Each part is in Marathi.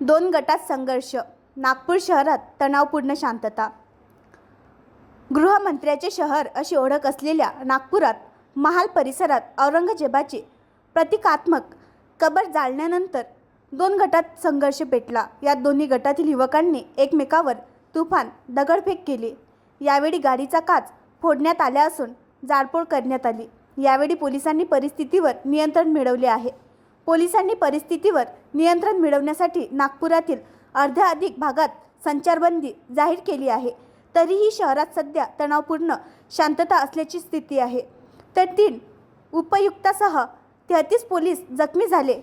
दोन गटात संघर्ष नागपूर शहरात तणावपूर्ण शांतता. गृहमंत्र्याचे शहर अशी ओळख असलेल्या नागपुरात महाल परिसरात औरंगजेबाचे प्रतिकात्मक कबर जाळण्यानंतर दोन गटात संघर्ष पेटला. या दोन्ही गटातील युवकांनी एकमेकावर तुफान दगडफेक केली. यावेळी गाडीचा काच फोडण्यात आला असून जाळपोळ करण्यात आली. यावेळी पोलिसांनी परिस्थितीवर नियंत्रण मिळवले आहे. पोलिसांनी परिस्थितीवर नियंत्रण मिळवण्यासाठी नागपुरातील अर्ध्या अधिक भागात संचारबंदी जाहीर केली आहे. तरीही शहरात सध्या तणावपूर्ण शांतता असल्याची स्थिती आहे. तर तीन उपयुक्तासह तेहतीस पोलीस जखमी झाले.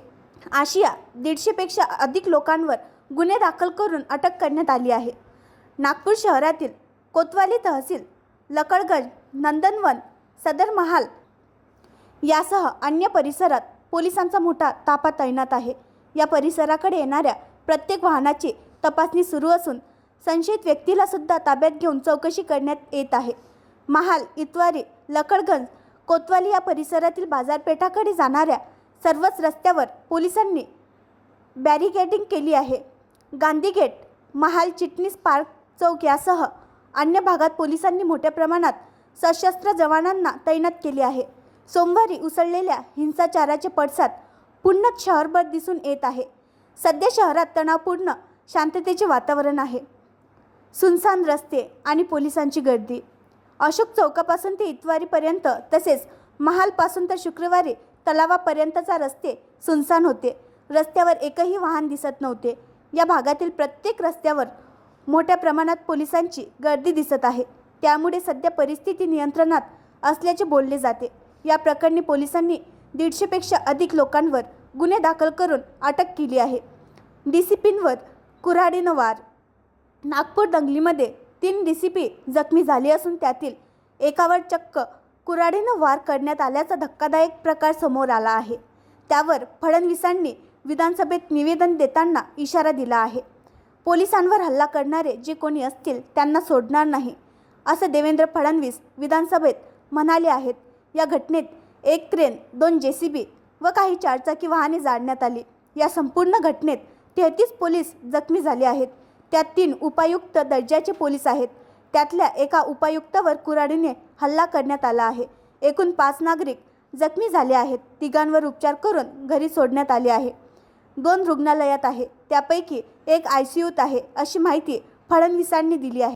आशिया दीडशेपेक्षा अधिक लोकांवर गुन्हे दाखल करून अटक करण्यात आली आहे. नागपूर शहरातील कोतवाली तहसील लकडगंज नंदनवन सदर महाल यासह अन्य परिसरात पोलिसांचा मोठा ताफा तैनात आहे. या परिसराकडे येणाऱ्या प्रत्येक वाहनाची तपासणी सुरू असून संशयित व्यक्तीला सुद्धा ताब्यात घेऊन चौकशी करण्यात येत आहे. महाल इतवारी लकडगंज कोतवाली या परिसरातील बाजारपेठाकडे जाणाऱ्या सर्वच रस्त्यावर पोलिसांनी बॅरिकेडिंग केली आहे. गांधी गेट महाल चिटणीस पार्क चौक यासह अन्य भागात पोलिसांनी मोठ्या प्रमाणात सशस्त्र जवानांना तैनात केले आहे. सोमवारी उसळलेल्या हिंसाचाराचे पडसाद पुन्हा शहरभर दिसून येत आहे. सध्या शहरात तणावपूर्ण शांततेचे वातावरण आहे. सुनसान रस्ते आणि पोलिसांची गर्दी. अशोक चौकापासून ते इतवारीपर्यंत तसेच महालपासून तर शुक्रवारी तलावापर्यंतचा रस्ते सुनसान होते. रस्त्यावर एकही वाहन दिसत नव्हते. या भागातील प्रत्येक रस्त्यावर मोठ्या प्रमाणात पोलिसांची गर्दी दिसत आहे. त्यामुळे सध्या परिस्थिती नियंत्रणात असल्याचे बोलले जाते. या प्रकरणी पोलिसांनी दीडशेपेक्षा अधिक लोकांवर गुन्हे दाखल करून अटक केली आहे. डी सी पींवर कुऱ्हाडीनं वार नागपूर दंगलीमध्ये तीन डी सी पी जखमी झाले असून त्यातील एकावर चक्क कुऱ्हाडीनं वार करण्यात आल्याचा धक्कादायक प्रकार समोर आला आहे. त्यावर फडणवीसांनी विधानसभेत निवेदन देताना इशारा दिला आहे. पोलिसांवर हल्ला करणारे जे कोणी असतील त्यांना सोडणार नाही असं देवेंद्र फडणवीस विधानसभेत म्हणाले आहेत. या घटनेत एक क्रेन दोन जे सी बी व काही चारचाकी वाहने जाळण्यात आली. या संपूर्ण घटनेत तेहतीस पोलीस जखमी झाले आहेत. त्यात तीन उपायुक्त दर्जाचे पोलीस आहेत. त्यातल्या एका उपायुक्तावर कुराडीने हल्ला करण्यात आला आहे. एकूण पाच नागरिक जखमी झाले आहेत. तिघांवर उपचार करून घरी सोडण्यात आले आहे. दोन रुग्णालयात आहे. त्यापैकी एक आय सी यूत आहे अशी माहिती फडणवीसांनी दिली आहे.